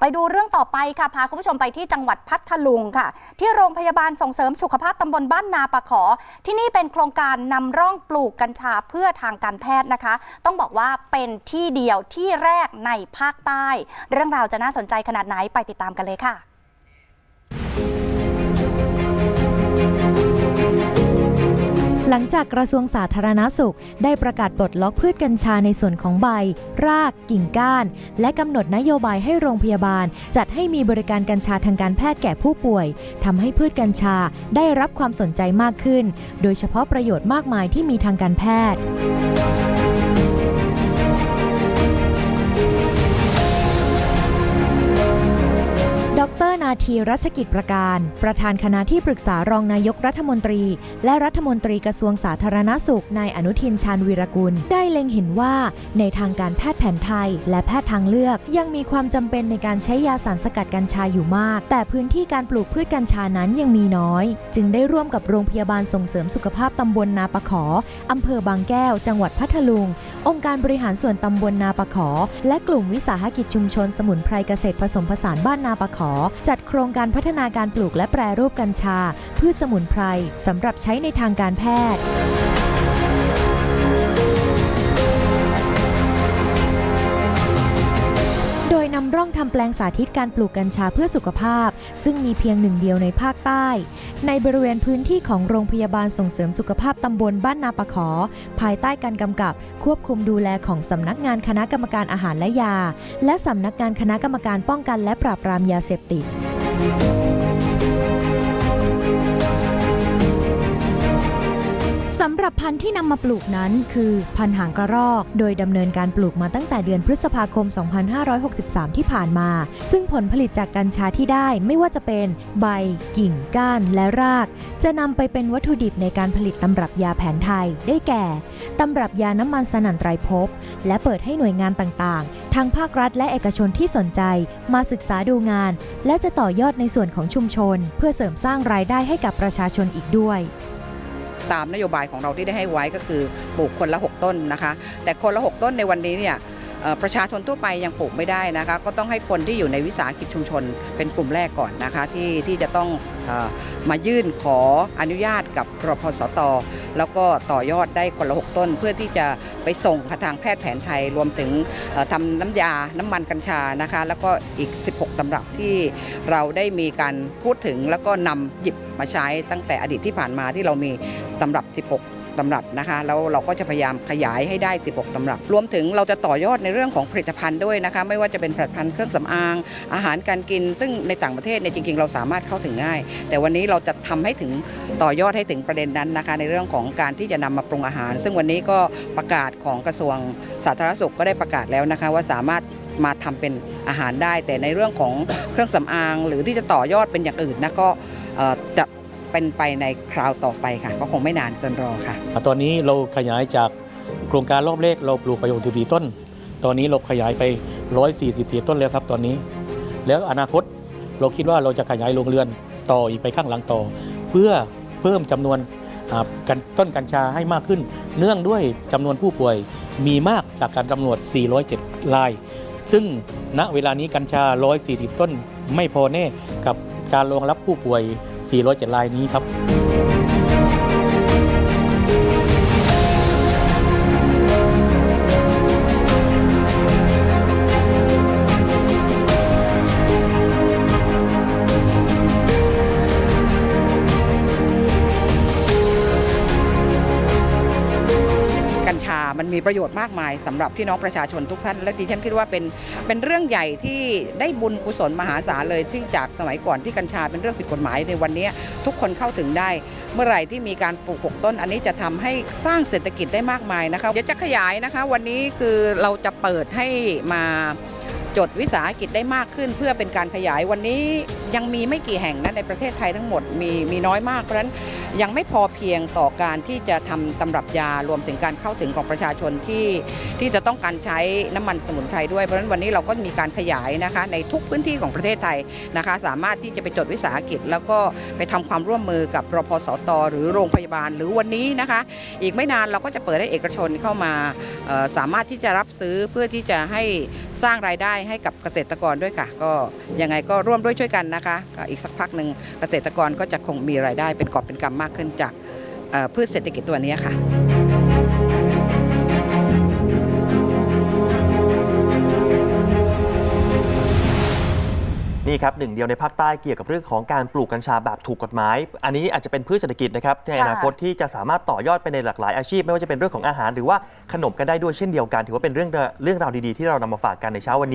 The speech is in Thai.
ไปดูเรื่องต่อไปค่ะ พาคุณผู้ชมไปที่จังหวัดพัทลุงค่ะ ที่โรงพยาบาลส่งเสริมสุขภาพตำบลบ้านนาปะขอ ที่นี่เป็นโครงการนำร่องปลูกกัญชาเพื่อทางการแพทย์นะคะ ต้องบอกว่าเป็นที่เดียวที่แรกในภาคใต้ เรื่องราวจะน่าสนใจขนาดไหนไปติดตามกันเลยค่ะ หลังจากกระทรวงสาธารณาสุข ได้ประกาศปลดล็อกพืชกัญชาในส่วนของใบ ราก กิ่งก้าน และกำหนดนโยบายให้โรงพยาบาล จัดให้มีบริการกัญชาทางการแพทย์แก่ผู้ป่วยทำให้พืชกัญชาได้รับความสนใจมากขึ้น โดยเฉพาะประโยชน์มากมายที่มีทางการแพทย์าทีรัชกิจประการ ประธานคณะที่ปรึกษารองนายกรัฐมนตรี และรัฐมนตรีกระทรวงสาธารณาสุขนายอนุทินชาญวีรกุล ได้เล็งเห็นว่าในทางการแพทย์แผนไทย และแพทย์ทางเลือก ยังมีความจำเป็นในการใช้ยาสารสกัดกัญชาอยู่มาก แต่พื้นที่การปลูกพืชกัญชานั้นยังมีน้อย จึงได้ร่วมกับโรงพยาบาลส่งเสริมสุขภาพตำบลนาปะขออำเภอบางแก้ว จังหวัดพัทลุง องค์การบริหารส่วนตำบลนาปะขอ และกลุ่มวิสาหกิจชุมชนสมุนไพรเกษตรผสมผสานบ้านนาปะขอ จัดโครงการพัฒนาการปลูกและแปรรูปกัญชา พืชสมุนไพรสำหรับใช้ในทางการแพทย์โดยนำร่องทำแปลงสาธิตการปลูกกัญชาเพื่อสุขภาพ ซึ่งมีเพียงหนึ่งเดียวในภาคใต้ ในบริเวณพื้นที่ของโรงพยาบาลส่งเสริมสุขภาพตำบลบ้านนาปะขอ ภายใต้การกำกับ ควบคุมดูแลของสำนักงานคณะกรรมการอาหารและยา และสำนักงานคณะกรรมการป้องกันและปราบปรามยาเสพติด สำหรับพันธุ์ที่นำมาปลูกนั้นคือพันธุ์หางกระรอก โดยดำเนินการปลูกมาตั้งแต่เดือนพฤษภาคม 2563 ที่ผ่านมา ซึ่งผลผลิตจากกัญชาที่ได้ไม่ว่าจะเป็นใบ กิ่งก้านและราก จะนำไปเป็นวัตถุดิบในการผลิตตำรับยาแผนไทย ได้แก่ตำรับยาน้ำมันสนั่นไตรภพและเปิดให้หน่วยงานต่างๆ ทั้งภาครัฐและเอกชนที่สนใจมาศึกษาดูงาน และจะต่อยอดในส่วนของชุมชน เพื่อเสริมสร้างรายได้ให้กับประชาชนอีกด้วยตามนโยบายของเราที่ได้ให้ไว้ก็คือปลูกคนละ 6 ต้นนะคะ แต่คนละ 6 ต้นในวันนี้เนี่ยประชาชนทั่วไปยังปลูกไม่ได้นะคะ ก็ต้องให้คนที่อยู่ในวิสาหกิจชุมชน เป็นกลุ่มแรกก่อนนะคะที่ที่จะต้อง มายื่นขออนุญาตกับรพสต แล้วก็ต่อยอดได้คนละ 6 ต้น เพื่อที่จะไปส่งทางแพทย์แผนไทยรวมถึงทำน้ำยาน้ำมันกัญชานะคะ แล้วก็อีก 16 ตำรับที่เราได้มีการพูดถึงแล้วก็นำหยิบมาใช้ตั้งแต่อดีตที่ผ่านมาที่เรามีตำรับ 16 ตำรับนะคะ แล้วเราก็จะพยายามขยายให้ได้ 16 ตำรับ รวมถึงเราจะต่อยอดในเรื่องของผลิตภัณฑ์ด้วยนะคะ ไม่ว่าจะเป็นผลิตภัณฑ์เครื่องสำอาง อาหารการกิน ซึ่งในต่างประเทศเนี่ยจริง ๆ เราสามารถเข้าถึงง่าย แต่วันนี้เราจะทำให้ถึงต่อยอดให้ถึงประเด็นนั้นนะคะ ในเรื่องของการที่จะนำมาปรุงอาหาร ซึ่งวันนี้ก็ประกาศของกระทรวงสาธารณสุขก็ได้ประกาศแล้วนะคะ ว่าสามารถมาทำเป็นอาหารได้ แต่ในเรื่องของเครื่องสำอาง หรือที่จะต่อยอดเป็นอย่างอื่นนะก็จะ เป็นไปในคราวต่อไปค่ะ ก็คงไม่นานเกินรอค่ะ ตอนนี้เราขยายจากโครงการรอบแรกเราปลูกไป64ต้น ตอนนี้เราขยายไป 144 ต้นแล้วครับตอนนี้ แล้วอนาคตเราคิดว่าเราจะขยายโรงเรือนต่ออีกไปข้างหลังต่อ เพื่อเพิ่มจำนวนต้นกัญชาให้มากขึ้น เนื่องด้วยจำนวนผู้ป่วยมีมากจากการจำนวน407 ราย ซึ่งณเวลานี้กัญชา 140 ต้นไม่พอแน่กับการรองรับผู้ป่วย 407รายนี้ครับ มันมีประโยชน์มากมายสำหรับพี่น้องประชาชนทุกท่าน และดิฉันคิดว่าเป็นเป็นเรื่องใหญ่ที่ได้บุญกุศลมหาศาลเลยที่จากสมัยก่อนที่กัญชาเป็นเรื่องผิดกฎหมายในวันนี้ทุกคนเข้าถึงได้ เมื่อไหร่ที่มีการปลูกหกต้น อันนี้จะทำให้สร้างเศรษฐกิจได้มากมายนะคะเดี๋ยวจะขยายนะคะ วันนี้คือเราจะเปิดให้มาจดวิสาหกิจได้มากขึ้นเพื่อเป็นการขยายวันนี้ยังมีไม่กี่แห่งนะในประเทศไทยทั้งหมดมีมีน้อยมากเพราะฉะนั้น ยังไม่พอเพียงต่อการที่จะทำตำรับยารวมถึงการเข้าถึงของประชาชนที่ที่จะต้องการใช้น้ำมันสมุนไพรด้วยเพราะฉะนั้นวันนี้เราก็มีการขยายนะคะในทุกพื้นที่ของประเทศไทยนะคะ สามารถที่จะไปจดวิสาหกิจ แล้วก็ไปทำความร่วมมือกับรพสต หรือโรงพยาบาลหรือวันนี้นะคะ อีกไม่นานเราก็จะเปิดให้เอกชนเข้ามาสามารถที่จะรับซื้อเพื่อที่จะให้สร้างรายได้ให้กับเกษตรกรด้วยค่ะ ก็ยังไงก็ร่วมด้วยช่วยกันนะคะ อีกสักพักหนึ่งเกษตรกรก็จะคงมีรายได้เป็นกอบเป็นกำมากขึ้นจากเอ่อพืชเศรษฐกิจตัวนี้ค่ะนี่ครับหนึ่งเดียวในภาคใต้เกี่ยวกับเรื่องของการปลูกกัญชาแบบถูกกฎหมาย อันนี้อาจจะเป็นพืชเศรษฐกิจนะครับในอนาคตที่จะสามารถต่อยอดไปในหลากหลายอาชีพ ไม่ว่าจะเป็นเรื่องของอาหารหรือว่าขนมกันได้ด้วยเช่นเดียวกัน ถือว่าเป็นเรื่องเรื่องราวดีๆที่เรานำมาฝากกันในเช้าวันนี้